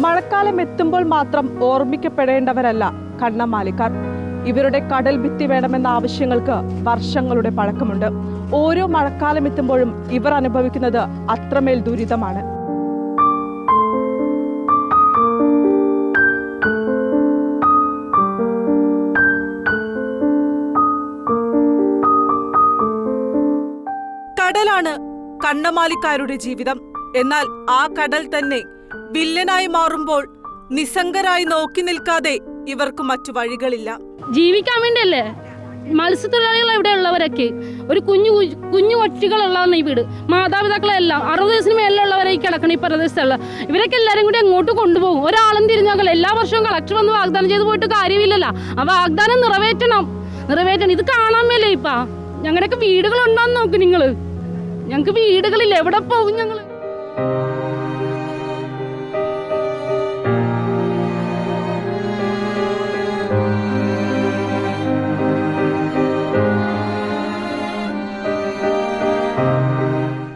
മഴക്കാലം എത്തുമ്പോൾ മാത്രം ഓർമ്മിക്കപ്പെടേണ്ടവരല്ല കണ്ണമാലിക്കാർ. ഇവരുടെ കടൽ ഭിത്തി വേണമെന്ന ആവശ്യങ്ങൾക്ക് വർഷങ്ങളുടെ പഴക്കമുണ്ട്. ഓരോ മഴക്കാലം എത്തുമ്പോഴും ഇവർ അനുഭവിക്കുന്നത് അത്രമേൽ ദുരിതമാണ്. കടലാണ് കണ്ണമാലിക്കാരുടെ ജീവിതം. എന്നാൽ ആ കടൽ തന്നെ വില്ലനായി മാറുമ്പോൾ നിസ്സംഗരായി നോക്കി നിൽക്കാതെ ഇവർക്ക് മറ്റു വഴികളില്ല. ജീവിക്കാൻ വേണ്ടിയല്ലേ? മത്സ്യത്തൊഴിലാളികൾ ഇവിടെ ഉള്ളവരൊക്കെ? ഒരു കുഞ്ഞു കുഞ്ഞു ഒറ്റകളുള്ളതാണ് ഈ വീട്. മാതാപിതാക്കളെല്ലാം അറുപത് വയസ്സിന് മേലുള്ളവരെ ഈ കിടക്കണം ഈ പ്രദേശത്തുള്ള. ഇവരൊക്കെ എല്ലാവരും കൂടി അങ്ങോട്ട് കൊണ്ടുപോകും? ഒരാളും തിരിഞ്ഞാൽ എല്ലാ വർഷവും കളക്ടർ വന്ന് വാഗ്ദാനം ചെയ്ത് പോയിട്ട് കാര്യമില്ലല്ലോ. ആ വാഗ്ദാനം നിറവേറ്റണം. നിറവേറ്റണം. ഇത് കാണാൻ മേലേ ഇപ്പാ. ഞങ്ങളുടെയൊക്കെ വീടുകളുണ്ടോന്ന് നോക്ക് നിങ്ങൾ. ഞങ്ങൾക്ക് വീടുകളിൽ എവിടെ പോകും ഞങ്ങൾ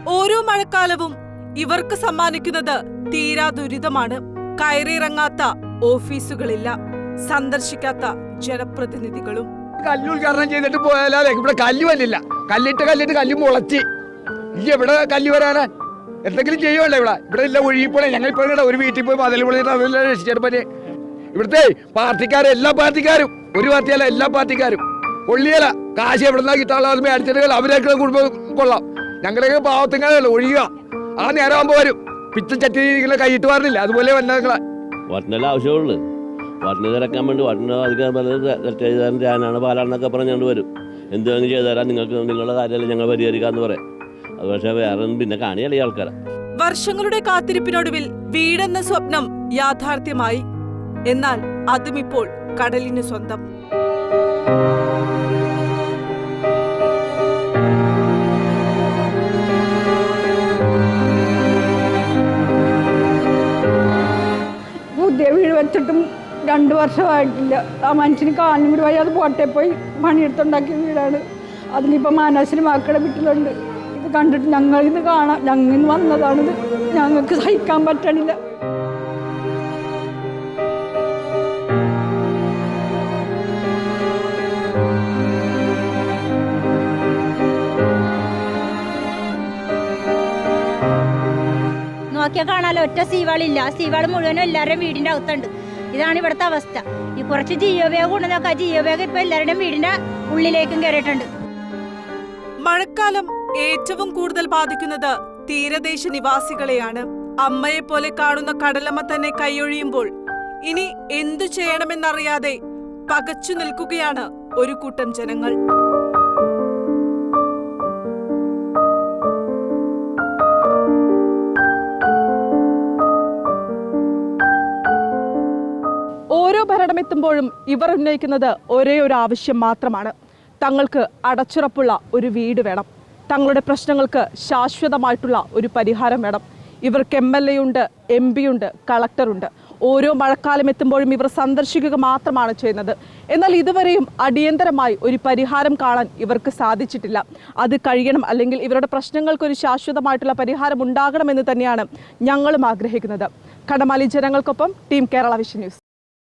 ഓരോ മഴക്കാലവും ഇവർക്ക് സമ്മാനിക്കുന്നത് തീരാ ദുരിതമാണ്. കയറിയിറങ്ങാത്ത ഓഫീസുകളില്ല സന്ദർശിക്കാത്ത ജനപ്രതിനിധികളും. കല്ലുദ്ഘാടനം ചെയ്തിട്ട് പോയാലേ ഇവിടെ കല്ല് വന്നില്ല. കല്ലിട്ട് കല്ലിട്ട് കല്ല് മുളച്ച്. ഈ എവിടെ കല്ല് വരാനാ? എന്തെങ്കിലും ചെയ്യുമല്ലോ ഇവിടെ? ഇവിടെ ഇല്ല ഒഴുകിപ്പോണേ. ഞങ്ങൾ ഇപ്പോൾ ഇവിടെ ഒരു വീട്ടിൽ പോയി മതിൽ വിളിച്ചിട്ട് അതെല്ലാം രക്ഷിച്ചിട്ട് പറ്റി. ഇവിടുത്തെ പാർട്ടിക്കാരും എല്ലാ പാർട്ടിക്കാരും. ഒരു പാർട്ടിയല്ല എല്ലാ പാർട്ടിക്കാരും. കൊള്ളിയല്ല കാശ് എവിടെ നിന്നാ കിട്ടാനുള്ള അത് മേടിച്ചിട്ട് അവരൊക്കെ കുടുംബം കൊള്ളാം. ഞങ്ങളുടെയൊക്കെ പാവത്തിങ്ങനല്ല ഒഴിയുക ആ നേരം ആകുമ്പോൾ വരും. പിച്ച ചട്ടി ഇങ്ങനെ കൈയിട്ട് വരുന്നില്ല അതുപോലെ വന്ന നിങ്ങളെ. വട്ടിനെല്ലാം ആവശ്യമുള്ളൂ. വേണ്ടി വട്ടിന് അധികം ഞാനാണ് പാലാണെന്നൊക്കെ പറഞ്ഞുകൊണ്ട് വരും. എന്തെങ്കിലും വേണമെങ്കിലും ചെയ്തു തരാം നിങ്ങൾക്ക് നിങ്ങളുടെ കാര്യമല്ല ഞങ്ങൾ പരിഹരിക്കാന്ന് പറയും. അത് പക്ഷേ വേറെ പിന്നെ കാണിയല്ല ഈ ആൾക്കാരെ. വർഷങ്ങളുടെ കാത്തിരിപ്പിനൊടുവിൽ വീടെന്ന സ്വപ്നം യാഥാർത്ഥ്യമായി. എന്നാൽ അതും ഇപ്പോൾ കടലിന് സ്വന്തം. പുതിയ വീട് വെച്ചിട്ടും രണ്ട് വർഷമായിട്ടില്ല. ആ മനുഷ്യന് കാലിനും വഴി അത് പോട്ടെ പോയി പണിയെടുത്തുണ്ടാക്കിയ വീടാണ്. അതിനിപ്പോൾ മാനസിന് മക്കളെ വീട്ടിലുണ്ട്. കണ്ടിട്ട് ഞങ്ങൾ ഇത് കാണാം. ഞങ്ങൾ വന്നതാണിത്. ഞങ്ങൾക്ക് സഹിക്കാൻ പറ്റണില്ല. നോക്കിയാൽ കാണാലോ ഒറ്റ സീവാളില്ല. ആ സീവാൾ മുഴുവനും എല്ലാവരുടെയും വീടിന്റെ അകത്തുണ്ട്. ഇതാണ് ഇവിടുത്തെ അവസ്ഥ. ഈ കുറച്ച് ജിയോ ബാഗ് ഉണ്ട് നോക്കാം ജിയോ ബാഗ് ഇപ്പൊ എല്ലാവരുടെയും വീടിന്റെ ഉള്ളിലേക്കും കയറിയിട്ടുണ്ട് മഴക്കാലം ഏറ്റവും കൂടുതൽ ബാധിക്കുന്നത് തീരദേശ നിവാസികളെയാണ്. അമ്മയെ പോലെ കാണുന്ന കടലമ്മ തന്നെ കൈയൊഴിയുമ്പോൾ ഇനി എന്തു ചെയ്യണമെന്നറിയാതെ പകച്ചു നിൽക്കുകയാണ് ഒരു കൂട്ടം ജനങ്ങൾ. ഓരോ ഭരണമെത്തുമ്പോഴും ഇവർ ഉന്നയിക്കുന്നത് ഒരേ ഒരു ആവശ്യം മാത്രമാണ്. തങ്ങൾക്ക് അടച്ചുറപ്പുള്ള ഒരു വീട് വേണം. തങ്ങളുടെ പ്രശ്നങ്ങൾക്ക് ശാശ്വതമായിട്ടുള്ള ഒരു പരിഹാരം വേണം. ഇവർക്ക് എം എൽ എ ഉണ്ട് എം പി ഉണ്ട് കളക്ടറുണ്ട്. ഓരോ മഴക്കാലം എത്തുമ്പോഴും ഇവർ സന്ദർശിക്കുക മാത്രമാണ് ചെയ്യുന്നത്. എന്നാൽ ഇതുവരെയും അടിയന്തരമായി ഒരു പരിഹാരം കാണാൻ ഇവർക്ക് സാധിച്ചിട്ടില്ല. അത് കഴിയണം അല്ലെങ്കിൽ ഇവരുടെ പ്രശ്നങ്ങൾക്ക് ഒരു ശാശ്വതമായിട്ടുള്ള പരിഹാരം ഉണ്ടാകണമെന്ന് തന്നെയാണ് ഞങ്ങളും ആഗ്രഹിക്കുന്നത്. കടമാലി ജനങ്ങൾക്കൊപ്പം ടീം കേരള വിഷൻ ന്യൂസ്.